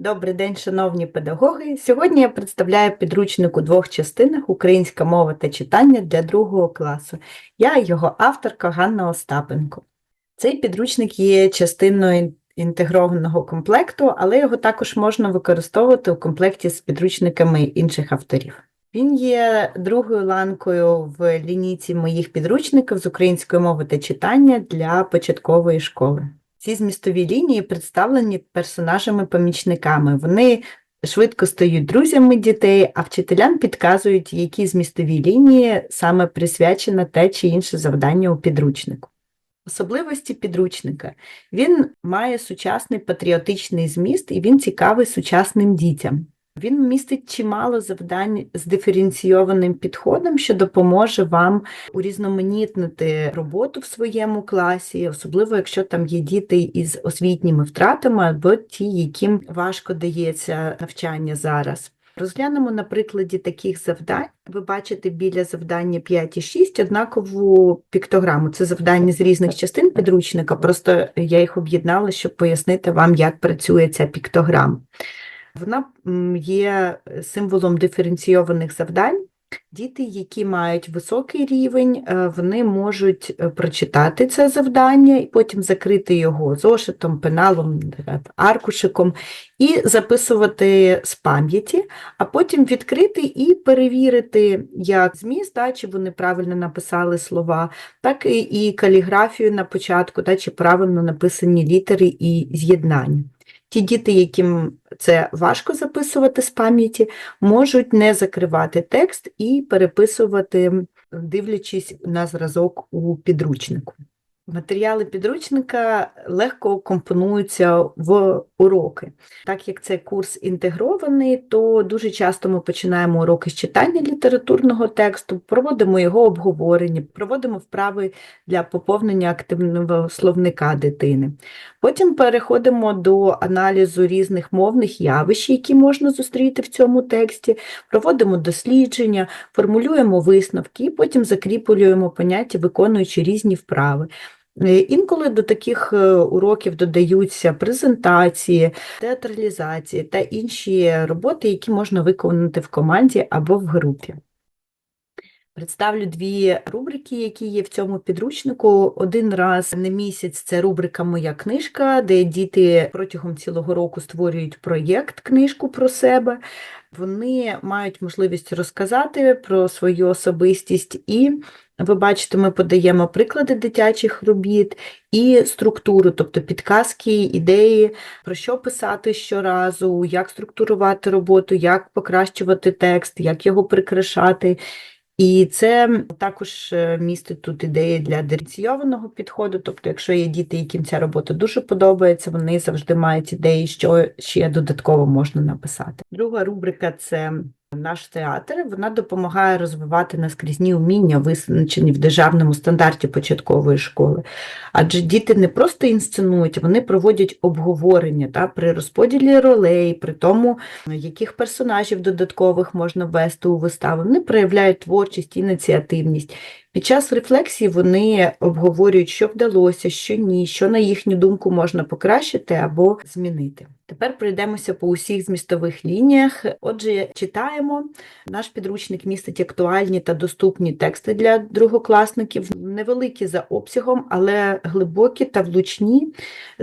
Добрий день, шановні педагоги. Сьогодні я представляю підручник у двох частинах Українська мова та читання для другого класу. Я його авторка Ганна Остапенко. Цей підручник є частиною інтегрованого комплекту, але його також можна використовувати у комплекті з підручниками інших авторів. Він є другою ланкою в лінійці моїх підручників з української мови та читання для початкової школи. Ці змістові лінії представлені персонажами-помічниками. Вони швидко стають друзями дітей, а вчителям підказують, які змістові лінії саме присвячено те чи інше завдання у підручнику. Особливості підручника. Він має сучасний патріотичний зміст і він цікавий сучасним дітям. Він містить чимало завдань з диференційованим підходом, що допоможе вам урізноманітнити роботу в своєму класі, особливо якщо там є діти із освітніми втратами або ті, яким важко дається навчання зараз. Розглянемо на прикладі таких завдань. Ви бачите біля завдання 5 і 6 однакову піктограму. Це завдання з різних частин підручника, просто я їх об'єднала, щоб пояснити вам, як працює ця піктограма. Вона є символом диференційованих завдань. Діти, які мають високий рівень, е, вони можуть е, прочитати це завдання і потім закрити його зошитом, пеналом, е, аркушиком і записувати з пам'яті, а потім відкрити і перевірити як зміст, та, чи вони правильно написали слова, так і, і каліграфію на початку, та, чи правильно написані літери і з'єднання. Ті діти, яким це важко записувати з пам'яті, можуть не закривати текст і переписувати, дивлячись на зразок у підручнику. Матеріали підручника легко компонуються в уроки. Так як це курс інтегрований, то дуже часто ми починаємо уроки з читання літературного тексту, проводимо його обговорення, проводимо вправи для поповнення активного словника дитини. Потім переходимо до аналізу різних мовних явищ, які можна зустріти в цьому тексті, проводимо дослідження, формулюємо висновки і потім закріплюємо поняття, виконуючи різні вправи. Е, Інколи до таких е, уроків додаються презентації, театралізації та інші роботи, які можна виконати в команді або в групі. Представлю дві рубрики, які є в цьому підручнику. Один раз на місяць це рубрика Моя книжка, де діти протягом цілого року створюють проєкт книжку про себе. Вони мають можливість розказати про свою особистість, і ви бачите, ми подаємо приклади дитячих робіт і структуру, тобто підказки, ідеї, про що писати щоразу, як структурувати роботу, як покращувати текст, як його прикрашати. І це також е, містить тут ідеї для диференційованого підходу. Тобто, якщо є діти, яким ця робота дуже подобається, вони завжди мають ідеї, що ще додатково можна написати. Друга рубрика це наш театр. Вона допомагає розвивати наскрізні уміння, визначені в державному стандарті початкової школи. Адже діти не просто інсценують, вони проводять обговорення та, при розподілі ролей, при тому, яких персонажів додаткових можна ввести у виставу. Вони проявляють творчість, ініціативність. Під час рефлексії вони обговорюють, що вдалося, що ні, що, на їхню думку, можна покращити або змінити. Тепер пройдемося по усіх змістових лініях. Отже, читаємо. Наш підручник містить актуальні та доступні тексти для другокласників, невеликі за обсягом, але глибокі та влучні.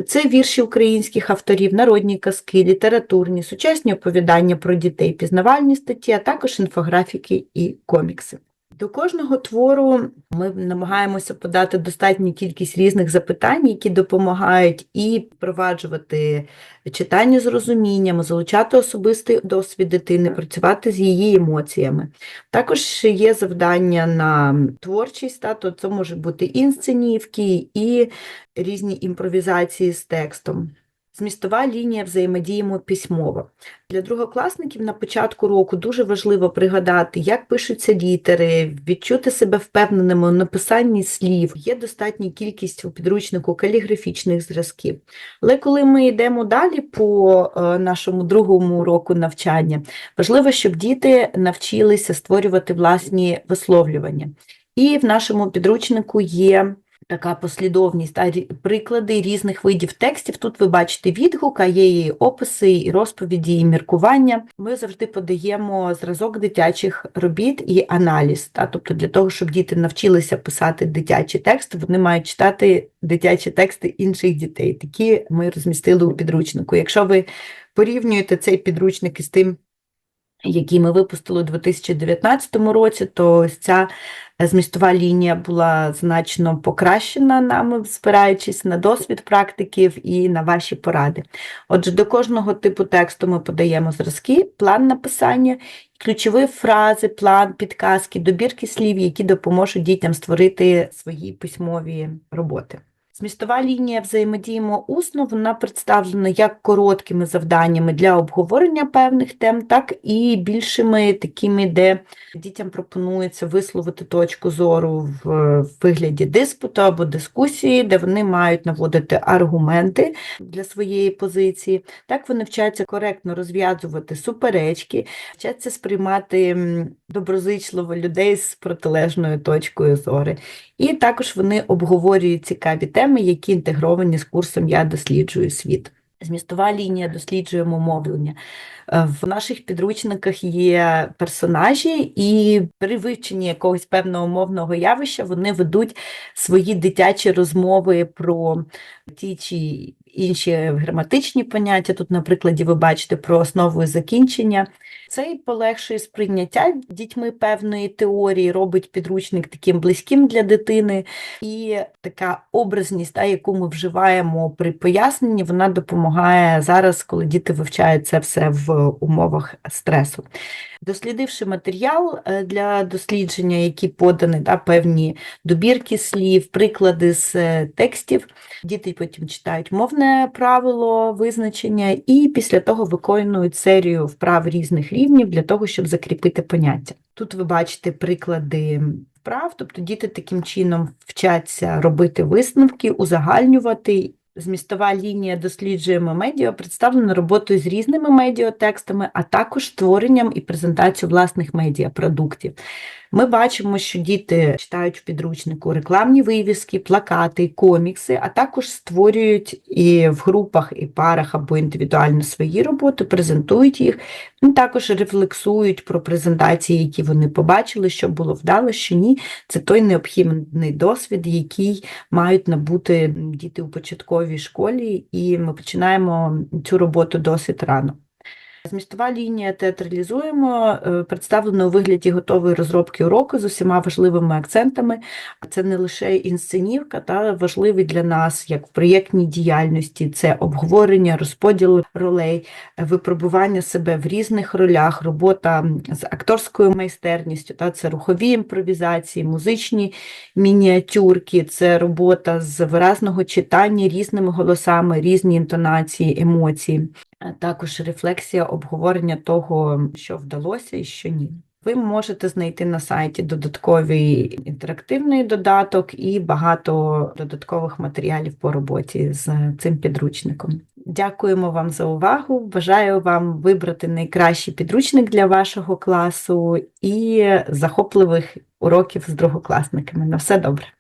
Це вірші українських авторів, народні казки, літературні, сучасні оповідання про дітей, пізнавальні статті, а також інфографіки і комікси. До кожного твору ми намагаємося подати достатню кількість різних запитань, які допомагають і впроваджувати читання з розумінням, залучати особистий досвід дитини, працювати з її емоціями. Також є завдання на творчість, та, то це можуть бути інсценівки і різні імпровізації з текстом. Змістова лінія взаємодіємо письмово. Для другокласників на початку року дуже важливо пригадати, як пишуться літери, відчути себе впевненими у написанні слів. Є достатня кількість у підручнику каліграфічних зразків. Але коли ми йдемо далі по е, нашому другому року навчання, важливо, щоб діти навчилися створювати власні висловлювання. І в нашому підручнику є така послідовність рі- приклади різних видів текстів. Тут ви бачите відгук, а є і описи, і розповіді, і міркування. Ми завжди подаємо зразок дитячих робіт і аналіз. Та? Тобто для того, щоб діти навчилися писати дитячі тексти, вони мають читати дитячі тексти інших дітей. Такі ми розмістили у підручнику. Якщо ви порівнюєте цей підручник із тим, який ми випустили у 2019 році, то ось ця змістова лінія була значно покращена нами, спираючись на досвід практиків і на ваші поради. Отже, до кожного типу тексту ми подаємо зразки, план написання, ключові фрази, план, підказки, добірки слів, які допоможуть дітям створити свої письмові роботи. Змістова лінія взаємодіємо усно, вона представлена як короткими завданнями для обговорення певних тем, так і більшими такими, де дітям пропонується висловити точку зору в вигляді диспуту або дискусії, де вони мають наводити аргументи для своєї позиції. Так вони вчаться коректно розв'язувати суперечки, вчаться сприймати доброзичливо людей з протилежною точкою зору. І також вони обговорюють цікаві теми, які інтегровані з курсом Я досліджую світ. Змістова лінія досліджуємо мовлення. Е, В наших підручниках є персонажі, і при вивченні якогось певного мовного явища вони ведуть свої дитячі розмови про ті чи інші граматичні поняття. Тут, на прикладі, ви бачите про основу і закінчення. Це і полегшує сприйняття дітьми певної теорії, робить підручник таким близьким для дитини. І така образність, та, яку ми вживаємо при поясненні, вона допомагає зараз, коли діти вивчають це все в умовах стресу. Дослідивши матеріал е, для дослідження, які подані, та, певні добірки слів, приклади з е, текстів, діти потім читають мовне правило визначення і після того виконують серію вправ різних рівнів для того, щоб закріпити поняття. Тут ви бачите приклади вправ, тобто діти таким чином вчаться робити висновки, узагальнювати. Змістова лінія досліджуємо медіа представлена роботою з різними медіатекстами, а також створенням і презентацією власних медіапродуктів. Ми бачимо, що діти читають в підручнику рекламні вивіски, плакати, комікси, а також створюють і в групах, і парах або індивідуально свої роботи, презентують їх, і також рефлексують про презентації, які вони побачили, що було вдало, що ні. Це той необхідний досвід, який мають набути діти у початковій школі, і ми починаємо цю роботу досить рано. Змістова лінія театралізуємо, е, представлена у вигляді готової розробки уроку з усіма важливими акцентами. Це не лише інсценівка, та важливий для нас, як в проєктній діяльності, це обговорення, розподіл ролей, випробування себе в різних ролях, робота з акторською майстерністю, та це рухові імпровізації, музичні мініатюрки, це робота з виразного читання різними голосами, різні інтонації, емоції. А також рефлексія обговорення того, що вдалося і що ні. Ви можете знайти на сайті додатковий інтерактивний додаток і багато додаткових матеріалів по роботі з цим підручником. Дякуємо вам за увагу. Бажаю вам вибрати найкращий підручник для вашого класу і захопливих уроків з другокласниками. На все добре!